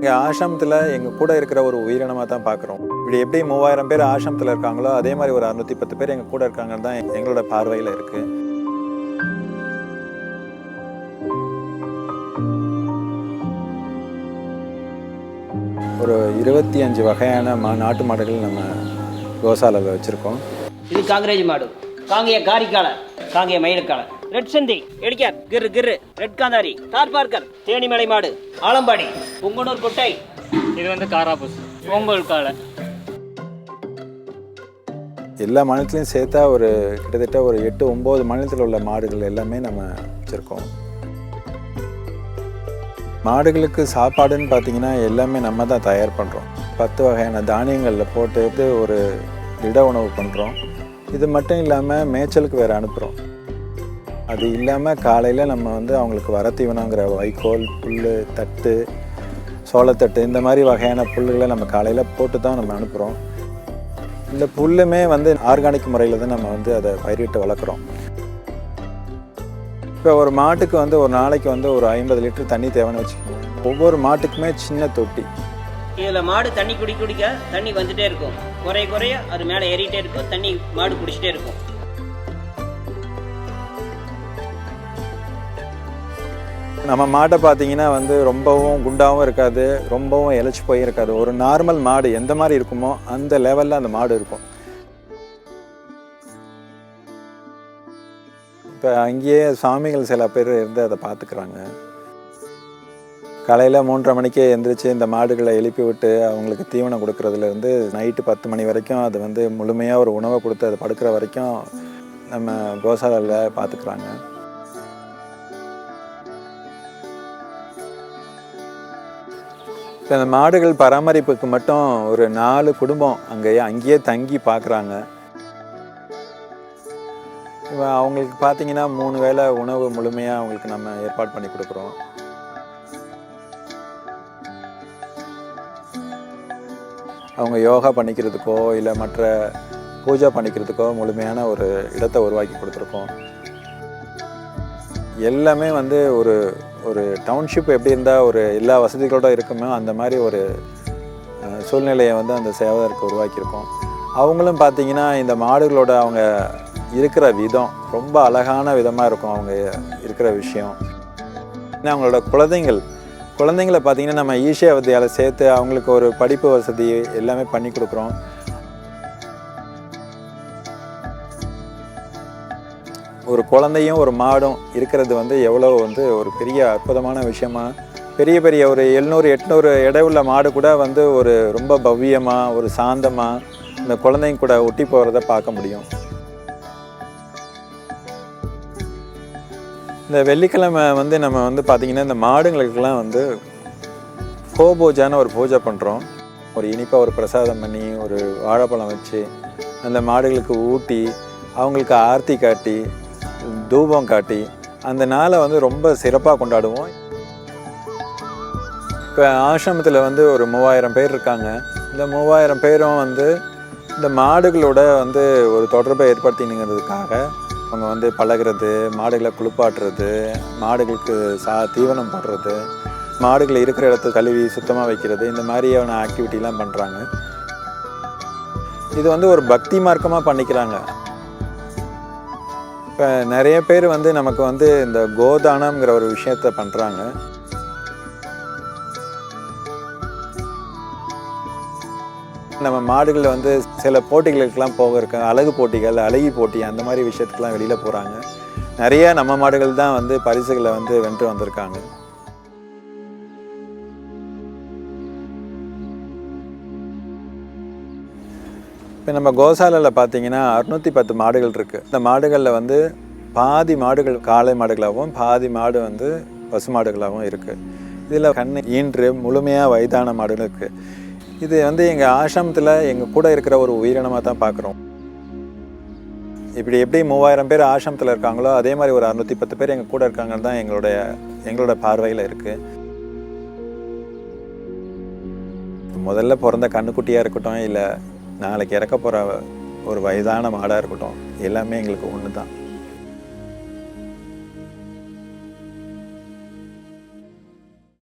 இங்கே ஆசிரமத்தில் எங்கள் கூட இருக்கிற ஒரு உயிரினமாக தான் பார்க்குறோம் இப்படி எப்படி மூவாயிரம் பேர் ஆசிரமத்தில் இருக்காங்களோ அதே மாதிரி ஒரு அறுநூத்தி பத்து பேர் எங்கள் கூட இருக்காங்கன்னு தான் எங்களோட பார்வையில் இருக்குது ஒரு இருபத்தி அஞ்சு வகையான மா நாட்டு மாடுகள் நம்ம கோசாலையில் வச்சுருக்கோம். இது காங்கிரேஜ் மாடு. காங்கிய காரிக்காலை காங்கிய மயிலுக்காலை. ரெட் சந்தி எடிக்கார் கிரு கிரு ரெட் காந்தாரி தார் பார்க்கர் தேனிமலை மாடு ஆலம்பாடி புங்கனூர் கொட்டை இது வந்து காராபூஸ் ஓங்கோல் காளை எல்லா மாநிலத்திலையும் சேர்த்தா ஒரு கிட்டத்தட்ட ஒரு எட்டு ஒம்பது மாநிலத்தில் உள்ள மாடுகள் எல்லாமே நம்ம வச்சுருக்கோம். மாடுகளுக்கு சாப்பாடுன்னு பார்த்தீங்கன்னா எல்லாமே நம்ம தான் தயார் பண்ணுறோம் பத்து வகையான தானியங்களில் போட்டு ஒரு திட உணவு பண்ணுறோம் இது மட்டும் இல்லாமல் மேய்ச்சலுக்கு வேறு அனுப்புகிறோம் அது இல்லாமல் காலையில் நம்ம வந்து அவங்களுக்கு வர தீவனங்கிற வைக்கோல் புல் தட்டு சோளத்தட்டு இந்த மாதிரி வகையான புல்லுகளை நம்ம காலையில் போட்டு தான் நம்ம அனுப்புகிறோம் இந்த புல்லுமே வந்து ஆர்கானிக் முறையில் தான் நம்ம வந்து அதை பயிரிட்டு வளர்க்குறோம். இப்போ ஒரு மாட்டுக்கு வந்து ஒரு நாளைக்கு வந்து ஒரு ஐம்பது லிட்டர் தண்ணி தேவைன்னு வச்சுக்கோங்க. ஒவ்வொரு மாட்டுக்குமே சின்ன தொட்டி. இதில் மாடு தண்ணி குடி குடிக்க தண்ணி வந்துட்டே இருக்கும். குறைய குறைய அது மேலே ஏறிட்டே இருக்கும். தண்ணி மாடு குடிச்சிட்டே இருக்கும். நம்ம மாட்டை பார்த்தீங்கன்னா வந்து ரொம்பவும் குண்டாகவும் இருக்காது ரொம்பவும் இழைச்சி போய் இருக்காது. ஒரு நார்மல் மாடு எந்த மாதிரி இருக்குமோ அந்த லெவலில் அந்த மாடு இருக்கும். இப்போ அங்கேயே சாமிகள் சில பேர் இருந்து அதை பார்த்துக்குறாங்க. காலையில் மூன்றரை மணிக்கே எந்திரிச்சு இந்த மாடுகளை எழுப்பி விட்டு அவங்களுக்கு தீவனம் கொடுக்கறதுலேருந்து நைட்டு பத்து மணி வரைக்கும் அது வந்து முழுமையாக ஒரு உணவை கொடுத்து அது படுக்கிற வரைக்கும் நம்ம கோசாலையில் பார்த்துக்குறாங்க. இப்போ மாடுகள் பராமரிப்புக்கு மட்டும் ஒரு நாலு குடும்பம் அங்கேயே அங்கேயே தங்கி பார்க்குறாங்க. அவங்களுக்கு பார்த்தீங்கன்னா மூணு வேளை உணவு முழுமையாக அவங்களுக்கு நம்ம ஏற்பாடு பண்ணி கொடுக்குறோம். அவங்க யோகா பண்ணிக்கிறதுக்கோ இல்லை மற்ற பூஜை பண்ணிக்கிறதுக்கோ முழுமையான ஒரு இடத்தை உருவாக்கி கொடுத்துருக்கோம். எல்லாமே வந்து ஒரு ஒரு டவுன்ஷிப் எப்படி இருந்தால் ஒரு எல்லா வசதிகளோட இருக்குமோ அந்த மாதிரி ஒரு சூழ்நிலையை வந்து அந்த சேவகருக்கு உருவாக்கியிருக்கோம். அவங்களும் பார்த்தீங்கன்னா இந்த மாடுகளோட அவங்க இருக்கிற விதம் ரொம்ப அழகான விதமாக இருக்கும் அவங்க இருக்கிற விஷயம். ஏன்னா அவங்களோட குழந்தைங்கள் குழந்தைங்களை பார்த்திங்கன்னா நம்ம ஈஷியா வித்தியாவில் சேர்த்து அவங்களுக்கு ஒரு படிப்பு வசதி எல்லாமே பண்ணி கொடுக்குறோம். ஒரு குழந்தையும் ஒரு மாடும் இருக்கிறது வந்து எவ்வளோ வந்து ஒரு பெரிய அற்புதமான விஷயமா? பெரிய பெரிய ஒரு எழுநூறு எட்நூறு எடை உள்ள மாடு கூட வந்து ஒரு ரொம்ப பவ்யமாக ஒரு சாந்தமாக இந்த குழந்தைங்க கூட ஒட்டி போகிறத பார்க்க முடியும். இந்த வெள்ளிக்கிழமை வந்து நம்ம வந்து பார்த்திங்கன்னா இந்த மாடுங்களுக்கெல்லாம் வந்து கோபூஜான்னு ஒரு பூஜை பண்ணுறோம் ஒரு இனிப்பாக ஒரு பிரசாதம் பண்ணி ஒரு வாழைப்பழம் வச்சு அந்த மாடுகளுக்கு ஊட்டி அவங்களுக்கு ஆர்த்தி காட்டி தூபம் காட்டி அந்த நாளை வந்து ரொம்ப சிறப்பாக கொண்டாடுவோம். இப்போ ஆசிரமத்தில் வந்து ஒரு மூவாயிரம் பேர் இருக்காங்க. இந்த மூவாயிரம் பேரும் வந்து இந்த மாடுகளோட வந்து ஒரு தொடர்பை ஏற்படுத்தினுங்கிறதுக்காக அவங்க வந்து பழகுறது மாடுகளை குளிப்பாட்டுறது மாடுகளுக்கு சா தீவனம் போடுறது மாடுகள் இருக்கிற இடத்த கழுவி சுத்தமாக வைக்கிறது இந்த மாதிரியான ஆக்டிவிட்டிலாம் பண்ணுறாங்க இது வந்து ஒரு பக்தி மார்க்கமாக பண்ணிக்கிறாங்க. இப்போ நிறைய பேர் வந்து நமக்கு வந்து இந்த கோதானம்ங்கிற ஒரு விஷயத்த பண்ணுறாங்க நம்ம மாடுகள் வந்து சில போட்டிகளுக்கெல்லாம் போக அழகு போட்டிகள் அழகி போட்டி அந்த மாதிரி விஷயத்துக்கெல்லாம் வெளியில் போகிறாங்க நிறைய நம்ம மாடுகள் தான் வந்து பரிசுகளை வந்து வென்று வந்திருக்காங்க. இப்போ நம்ம கோசாலையில் பார்த்தீங்கன்னா அறுநூற்றி பத்து மாடுகள் இருக்குது இந்த மாடுகளில் வந்து பாதி மாடுகள் காளை மாடுகளாகவும் பாதி மாடு வந்து பசு மாடுகளாகவும் இருக்குது இதில் கண் ஈன்று முழுமையாக வயதான மாடுகள் இருக்குது இது வந்து எங்கள் ஆசிரமத்தில் எங்கள் கூட இருக்கிற ஒரு உயிரினமாக தான் பார்க்குறோம் இப்படி எப்படி மூவாயிரம் பேர் ஆசிரமத்தில் இருக்காங்களோ அதே மாதிரி ஒரு அறுநூற்றி பத்து பேர் எங்கள் கூட இருக்காங்கன்னு தான் எங்களுடைய எங்களோட பார்வையில் இருக்குது முதல்ல பிறந்த கண்ணுக்குட்டியாக இருக்கட்டும் இல்லை நாளைக்கு இறக்க போகிற ஒரு வயதான மாடாக இருக்கட்டும் எல்லாமே எங்களுக்கு ஒன்று தான்